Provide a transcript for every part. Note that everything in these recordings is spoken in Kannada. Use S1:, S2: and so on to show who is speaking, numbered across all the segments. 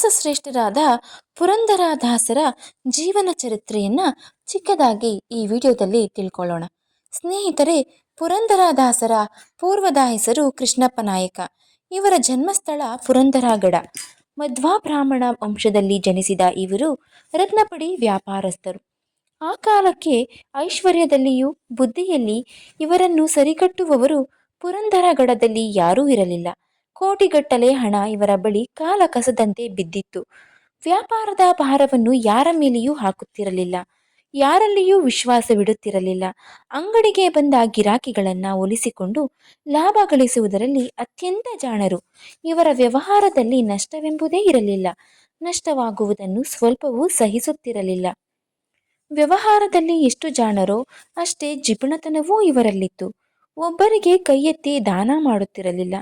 S1: ದಾಸಶ್ರೇಷ್ಠರಾದ ಪುರಂದರದಾಸರ ಜೀವನ ಚರಿತ್ರೆಯನ್ನು ಚಿಕ್ಕದಾಗಿ ಈ ವಿಡಿಯೋದಲ್ಲಿ ತಿಳ್ಕೊಳ್ಳೋಣ. ಸ್ನೇಹಿತರೆ, ಪುರಂದರದಾಸರ ಪೂರ್ವದ ಹೆಸರು ಕೃಷ್ಣಪ್ಪ ನಾಯಕ. ಇವರ ಜನ್ಮಸ್ಥಳ ಪುರಂದರಗಡ. ಮಧ್ವಾ ಬ್ರಾಹ್ಮಣ ವಂಶದಲ್ಲಿ ಜನಿಸಿದ ಇವರು ರತ್ನಪಡಿ ವ್ಯಾಪಾರಸ್ಥರು. ಆ ಕಾಲಕ್ಕೆ ಐಶ್ವರ್ಯದಲ್ಲಿಯೂ ಬುದ್ಧಿಯಲ್ಲಿ ಇವರನ್ನು ಸರಿಕಟ್ಟುವವರು ಪುರಂದರಗಡದಲ್ಲಿ ಯಾರೂ ಇರಲಿಲ್ಲ. ಕೋಟಿಗಟ್ಟಲೆ ಹಣ ಇವರ ಬಳಿ ಕಾಲ ಕಸದಂತೆ ಬಿದ್ದಿತ್ತು. ವ್ಯಾಪಾರದ ಭಾರವನ್ನು ಯಾರ ಮೇಲೆಯೂ ಹಾಕುತ್ತಿರಲಿಲ್ಲ. ಯಾರಲ್ಲಿಯೂ ವಿಶ್ವಾಸವಿಡುತ್ತಿರಲಿಲ್ಲ ಅಂಗಡಿಗೆ ಬಂದ ಗಿರಾಕಿಗಳನ್ನ ಒಲಿಸಿಕೊಂಡು ಲಾಭ ಗಳಿಸುವುದರಲ್ಲಿ ಅತ್ಯಂತ ಜಾಣರು. ಇವರ ವ್ಯವಹಾರದಲ್ಲಿ ನಷ್ಟವೆಂಬುದೇ ಇರಲಿಲ್ಲ. ನಷ್ಟವಾಗುವುದನ್ನು ಸ್ವಲ್ಪವೂ ಸಹಿಸುತ್ತಿರಲಿಲ್ಲ. ವ್ಯವಹಾರದಲ್ಲಿ ಎಷ್ಟು ಜಾಣರೋ ಅಷ್ಟೇ ಜಿಪುಣತನವೂ ಇವರಲ್ಲಿತ್ತು. ಒಬ್ಬರಿಗೆ ಕೈಯೆತ್ತಿ ದಾನ ಮಾಡುತ್ತಿರಲಿಲ್ಲ.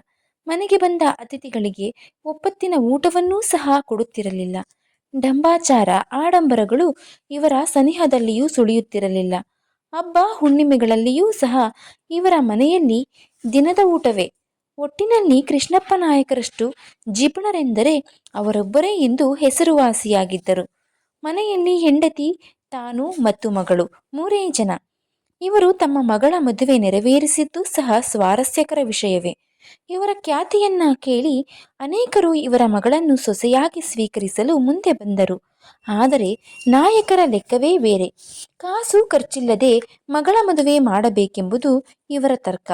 S1: ಮನೆಗೆ ಬಂದ ಅತಿಥಿಗಳಿಗೆ ಒಪ್ಪತ್ತಿನ ಊಟವನ್ನೂ ಸಹ ಕೊಡುತ್ತಿರಲಿಲ್ಲ. ಡಂಬಾಚಾರ ಆಡಂಬರಗಳು ಇವರ ಸನಿಹದಲ್ಲಿಯೂ ಸುಳಿಯುತ್ತಿರಲಿಲ್ಲ. ಹಬ್ಬ ಹುಣ್ಣಿಮೆಗಳಲ್ಲಿಯೂ ಸಹ ಇವರ ಮನೆಯಲ್ಲಿ ದಿನದ ಊಟವೇ. ಒಟ್ಟಿನಲ್ಲಿ ಕೃಷ್ಣಪ್ಪ ನಾಯಕರಷ್ಟು ಜಿಪುಣರೆಂದರೆ ಅವರೊಬ್ಬರೇ ಎಂದು ಹೆಸರುವಾಸಿಯಾಗಿದ್ದರು. ಮನೆಯಲ್ಲಿ ಹೆಂಡತಿ, ತಾನು ಮತ್ತು ಮಗಳು, ಮೂರೇ ಜನ. ಇವರು ತಮ್ಮ ಮಗಳ ಮದುವೆ ನೆರವೇರಿಸಿದ್ದು ಸಹ ಸ್ವಾರಸ್ಯಕರ ವಿಷಯವೇ. ಇವರ ಖ್ಯಾತಿಯನ್ನ ಕೇಳಿ ಅನೇಕರು ಇವರ ಮಗಳನ್ನು ಸೊಸೆಯಾಗಿ ಸ್ವೀಕರಿಸಲು ಮುಂದೆ ಬಂದರು. ಆದರೆ ನಾಯಕರ ಲೆಕ್ಕವೇ ಬೇರೆ. ಕಾಸು ಖರ್ಚಿಲ್ಲದೆ ಮಗಳ ಮದುವೆ ಮಾಡಬೇಕೆಂಬುದು ಇವರ ತರ್ಕ.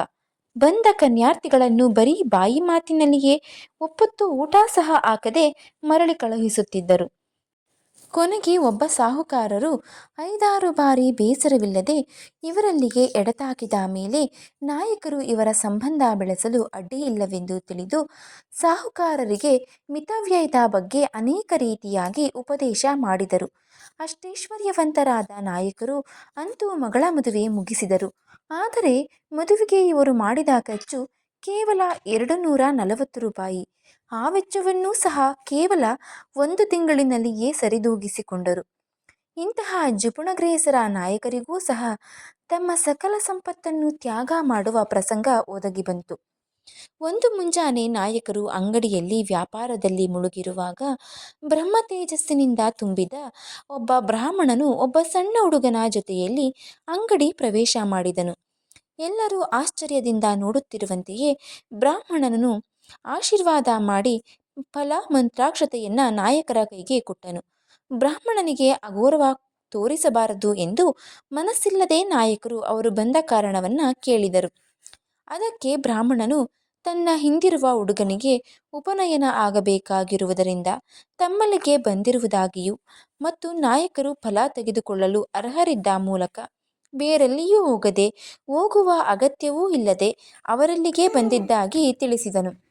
S1: ಬಂದ ಕನ್ಯಾರ್ಥಿಗಳನ್ನು ಬರೀ ಬಾಯಿ ಮಾತಿನಲ್ಲಿಯೇ ಒಪ್ಪತ್ತು ಊಟ ಸಹ ಹಾಕದೆ ಮರಳಿ ಕಳುಹಿಸುತ್ತಿದ್ದರು. ಕೊನೆಗೆ ಒಬ್ಬ ಸಾಹುಕಾರರು ಐದಾರು ಬಾರಿ ಬೇಸರವಿಲ್ಲದೆ ಇವರಲ್ಲಿಗೆ ಎಡತಾಕಿದ ಮೇಲೆ ನಾಯಕರು ಇವರ ಸಂಬಂಧ ಬೆಳೆಸಲು ಅಡ್ಡಿಯಿಲ್ಲವೆಂದು ತಿಳಿದು ಸಾಹುಕಾರರಿಗೆ ಮಿತವ್ಯಯದ ಬಗ್ಗೆ ಅನೇಕ ರೀತಿಯಾಗಿ ಉಪದೇಶ ಮಾಡಿದರು. ಅಷ್ಟೈಶ್ವರ್ಯವಂತರಾದ ನಾಯಕರು ಅಂತೂ ಮಗಳ ಮದುವೆ ಮುಗಿಸಿದರು. ಆದರೆ ಮದುವೆಗೆ ಇವರು ಮಾಡಿದ ಖರ್ಚು ಕೇವಲ ಎರಡು ನೂರ ನಲವತ್ತು ರೂಪಾಯಿ. ಆ ವೆಚ್ಚವನ್ನೂ ಸಹ ಕೇವಲ ಒಂದು ತಿಂಗಳಿನಲ್ಲಿಯೇ ಸರಿದೂಗಿಸಿಕೊಂಡರು. ಇಂತಹ ಜಿಪುಣಗ್ರೇಸರ ನಾಯಕರಿಗೂ ಸಹ ತಮ್ಮ ಸಕಲ ಸಂಪತ್ತನ್ನು ತ್ಯಾಗ ಮಾಡುವ ಪ್ರಸಂಗ ಒದಗಿ ಬಂತು. ಒಂದು ಮುಂಜಾನೆ ನಾಯಕರು ಅಂಗಡಿಯಲ್ಲಿ ವ್ಯಾಪಾರದಲ್ಲಿ ಮುಳುಗಿರುವಾಗ ಬ್ರಹ್ಮ ತೇಜಸ್ಸಿನಿಂದ ತುಂಬಿದ ಒಬ್ಬ ಬ್ರಾಹ್ಮಣನು ಒಬ್ಬ ಸಣ್ಣ ಹುಡುಗನ ಜೊತೆಯಲ್ಲಿ ಅಂಗಡಿ ಪ್ರವೇಶ ಮಾಡಿದನು. ಎಲ್ಲರೂ ಆಶ್ಚರ್ಯದಿಂದ ನೋಡುತ್ತಿರುವಂತೆಯೇ ಬ್ರಾಹ್ಮಣನನು ಆಶೀರ್ವಾದ ಮಾಡಿ ಫಲ ಮಂತ್ರಾಕ್ಷತೆಯನ್ನ ನಾಯಕರ ಕೈಗೆ ಕೊಟ್ಟನು. ಬ್ರಾಹ್ಮಣನಿಗೆ ಅಗೌರವ ತೋರಿಸಬಾರದು ಎಂದು ಮನಸ್ಸಿಲ್ಲದೆ ನಾಯಕರು ಅವರು ಬಂದ ಕಾರಣವನ್ನ ಕೇಳಿದರು. ಅದಕ್ಕೆ ಬ್ರಾಹ್ಮಣನು ತನ್ನ ಹಿಂದಿರುವ ಹುಡುಗನಿಗೆ ಉಪನಯನ ಆಗಬೇಕಾಗಿರುವುದರಿಂದ ತಮ್ಮಲ್ಲಿಗೆ ಬಂದಿರುವುದಾಗಿಯೂ ಮತ್ತು ನಾಯಕರು ಫಲ ತೆಗೆದುಕೊಳ್ಳಲು ಅರ್ಹರಿದ್ದ ಮೂಲಕ ಬೇರೆಲ್ಲಿಯೂ ಹೋಗದೆ ಹೋಗುವ ಅಗತ್ಯವೂ ಇಲ್ಲದೆ ಅವರಲ್ಲಿಗೆ ಬಂದಿದ್ದಾಗಿ ತಿಳಿಸಿದನು.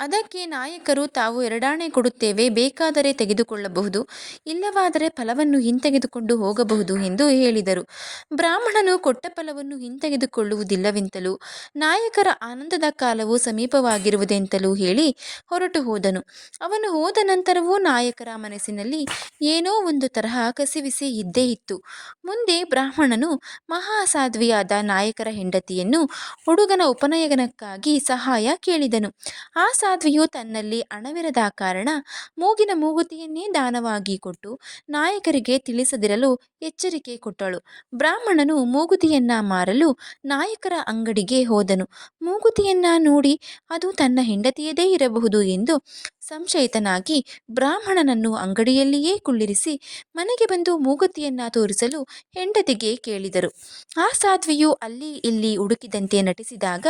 S1: ಅದಕ್ಕೆ ನಾಯಕರು ತಾವು ಎರಡಾಣೆ ಕೊಡುತ್ತೇವೆ, ಬೇಕಾದರೆ ತೆಗೆದುಕೊಳ್ಳಬಹುದು, ಇಲ್ಲವಾದರೆ ಫಲವನ್ನು ಹಿಂತೆಗೆದುಕೊಂಡು ಹೋಗಬಹುದು ಎಂದು ಹೇಳಿದರು. ಬ್ರಾಹ್ಮಣನು ಕೊಟ್ಟ ಫಲವನ್ನು ಹಿಂತೆಗೆದುಕೊಳ್ಳುವುದಿಲ್ಲವೆಂತಲೂ, ನಾಯಕರ ಆನಂದದ ಕಾಲವು ಸಮೀಪವಾಗಿರುವುದೆಂತಲೂ ಹೇಳಿ ಹೊರಟು ಹೋದನು. ಅವನು ಹೋದ ನಂತರವೂ ನಾಯಕರ ಮನಸ್ಸಿನಲ್ಲಿ ಏನೋ ಒಂದು ತರಹ ಕಸಿವಿಸಿ ಇದ್ದೇ ಇತ್ತು. ಮುಂದೆ ಬ್ರಾಹ್ಮಣನು ಮಹಾಸಾಧ್ವಿಯಾದ ನಾಯಕರ ಹೆಂಡತಿಯನ್ನು ಹುಡುಗನ ಉಪನಯನಕ್ಕಾಗಿ ಸಹಾಯ ಕೇಳಿದನು. ಆ ಸಾಧ್ವಿಯು ತನ್ನಲ್ಲಿ ಅಣವಿರದ ಕಾರಣ ಮೂಗಿನ ಮೂಗುತಿಯನ್ನೇ ದಾನವಾಗಿ ಕೊಟ್ಟು ನಾಯಕರಿಗೆ ತಿಳಿಸದಿರಲು ಎಚ್ಚರಿಕೆ ಕೊಟ್ಟಳು. ಬ್ರಾಹ್ಮಣನು ಮೂಗುತಿಯನ್ನ ಮಾರಲು ನಾಯಕರ ಅಂಗಡಿಗೆ ಹೋದನು. ಮೂಗುತಿಯನ್ನ ನೋಡಿ ಅದು ತನ್ನ ಹೆಂಡತಿಯದೇ ಇರಬಹುದು ಎಂದು ಸಂಶಯಿತನಾಗಿ ಬ್ರಾಹ್ಮಣನನ್ನು ಅಂಗಡಿಯಲ್ಲಿಯೇ ಕುಳ್ಳಿರಿಸಿ ಮನೆಗೆ ಬಂದು ಮೂಗುತಿಯನ್ನ ತೋರಿಸಲು ಹೆಂಡತಿಗೆ ಕೇಳಿದರು. ಆ ಸಾಧ್ವಿಯು ಅಲ್ಲಿ ಇಲ್ಲಿ ಹುಡುಕಿದಂತೆ ನಟಿಸಿದಾಗ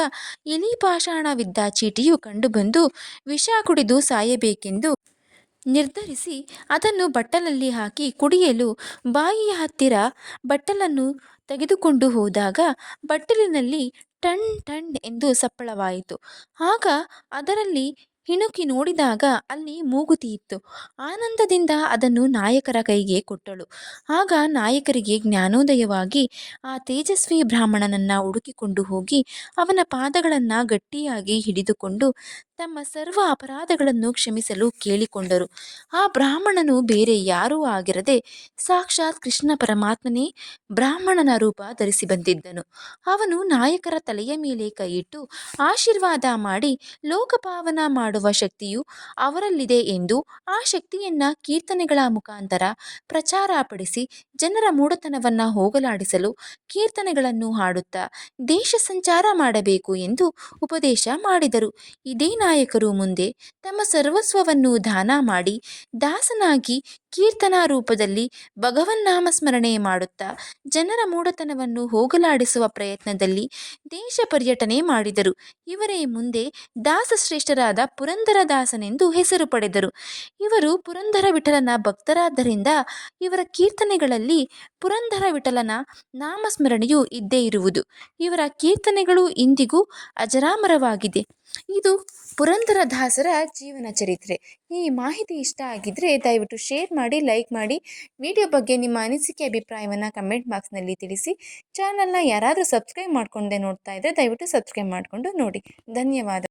S1: ಇಲಿ ಪಾಷಾಣವಿದ್ದ ಚೀಟಿಯು ಕಂಡುಬಂದು ವಿಷ ಕುಡಿದು ಸಾಯಬೇಕೆಂದು ನಿರ್ಧರಿಸಿ ಅದನ್ನು ಬಟ್ಟಲಲ್ಲಿ ಹಾಕಿ ಕುಡಿಯಲು ಬಾಯಿಯ ಹತ್ತಿರ ಬಟ್ಟಲನ್ನು ತೆಗೆದುಕೊಂಡು ಹೋದಾಗ ಬಟ್ಟಲಿನಲ್ಲಿ ಟಣ್ ಟಣ್ ಎಂದು ಸಪ್ಪಳವಾಯಿತು. ಆಗ ಅದರಲ್ಲಿ ಇಣುಕಿ ನೋಡಿದಾಗ ಅಲ್ಲಿ ಮೂಗುತಿ ಇತ್ತು. ಆನಂದದಿಂದ ಅದನ್ನು ನಾಯಕರ ಕೈಗೆ ಕೊಟ್ಟಳು. ಆಗ ನಾಯಕರಿಗೆ ಜ್ಞಾನೋದಯವಾಗಿ ಆ ತೇಜಸ್ವಿ ಬ್ರಾಹ್ಮಣನನ್ನ ಹುಡುಕಿಕೊಂಡು ಹೋಗಿ ಅವನ ಪಾದಗಳನ್ನು ಗಟ್ಟಿಯಾಗಿ ಹಿಡಿದುಕೊಂಡು ತಮ್ಮ ಸರ್ವ ಅಪರಾಧಗಳನ್ನು ಕ್ಷಮಿಸಲು ಕೇಳಿಕೊಂಡರು. ಆ ಬ್ರಾಹ್ಮಣನು ಬೇರೆ ಯಾರೂ ಆಗಿರದೆ ಸಾಕ್ಷಾತ್ ಕೃಷ್ಣ ಪರಮಾತ್ಮನೇ ಬ್ರಾಹ್ಮಣನ ರೂಪ ಧರಿಸಿ ಬಂದಿದ್ದನು. ಅವನು ನಾಯಕರ ತಲೆಯ ಮೇಲೆ ಕೈಯಿಟ್ಟು ಆಶೀರ್ವಾದ ಮಾಡಿ ಲೋಕಪಾವನ ಮಾಡುವ ಮಾಡುವ ಶಕ್ತಿಯು ಅವರಲ್ಲಿದೆ ಎಂದು ಆ ಶಕ್ತಿಯನ್ನ ಕೀರ್ತನೆಗಳ ಮುಖಾಂತರ ಪ್ರಚಾರ ಪಡಿಸಿ ಜನರ ಮೂಢತನವನ್ನ ಹೋಗಲಾಡಿಸಲು ಕೀರ್ತನೆಗಳನ್ನು ಹಾಡುತ್ತಾ ದೇಶ ಸಂಚಾರ ಮಾಡಬೇಕು ಎಂದು ಉಪದೇಶ ಮಾಡಿದರು. ಇದೇ ನಾಯಕರು ಮುಂದೆ ತಮ್ಮ ಸರ್ವಸ್ವವನ್ನು ದಾನ ಮಾಡಿ ದಾಸನಾಗಿ ಕೀರ್ತನಾ ರೂಪದಲ್ಲಿ ಭಗವನ್ನಾಮ ಸ್ಮರಣೆ ಮಾಡುತ್ತಾ ಜನರ ಮೂಢತನವನ್ನು ಹೋಗಲಾಡಿಸುವ ಪ್ರಯತ್ನದಲ್ಲಿ ದೇಶ ಪರ್ಯಟನೆ ಮಾಡಿದರು. ಇವರೇ ಮುಂದೆ ದಾಸಶ್ರೇಷ್ಠರಾದ ಪುರಂದರದಾಸನೆಂದು ಹೆಸರು ಪಡೆದರು. ಇವರು ಪುರಂದರ ವಿಠಲನ ಭಕ್ತರಾದ್ದರಿಂದ ಇವರ ಕೀರ್ತನೆಗಳಲ್ಲಿ ಪುರಂದರ ವಿಠಲನ ನಾಮಸ್ಮರಣೆಯು ಇದ್ದೇ ಇರುವುದು. ಇವರ ಕೀರ್ತನೆಗಳು ಇಂದಿಗೂ ಅಜರಾಮರವಾಗಿದೆ. ಇದು ಪುರಂದರದಾಸರ ಜೀವನ ಚರಿತ್ರೆ. ಈ ಮಾಹಿತಿ ಇಷ್ಟ ಆಗಿದ್ದರೆ ದಯವಿಟ್ಟು ಶೇರ್ ಮಾಡಿ ಲೈಕ್ ಮಾಡಿ. ವಿಡಿಯೋ ಬಗ್ಗೆ ನಿಮ್ಮ ಅನಿಸಿಕೆ, ಅಭಿಪ್ರಾಯವನ್ನು ಕಮೆಂಟ್ ಬಾಕ್ಸ್ನಲ್ಲಿ ತಿಳಿಸಿ. ಚಾನಲ್ನ ಯಾರಾದರೂ ಸಬ್ಸ್ಕ್ರೈಬ್ ಮಾಡ್ಕೊಂಡೆ ನೋಡ್ತಾ ಇದ್ದರೆ ದಯವಿಟ್ಟು ಸಬ್ಸ್ಕ್ರೈಬ್ ಮಾಡಿಕೊಂಡು ನೋಡಿ. ಧನ್ಯವಾದ.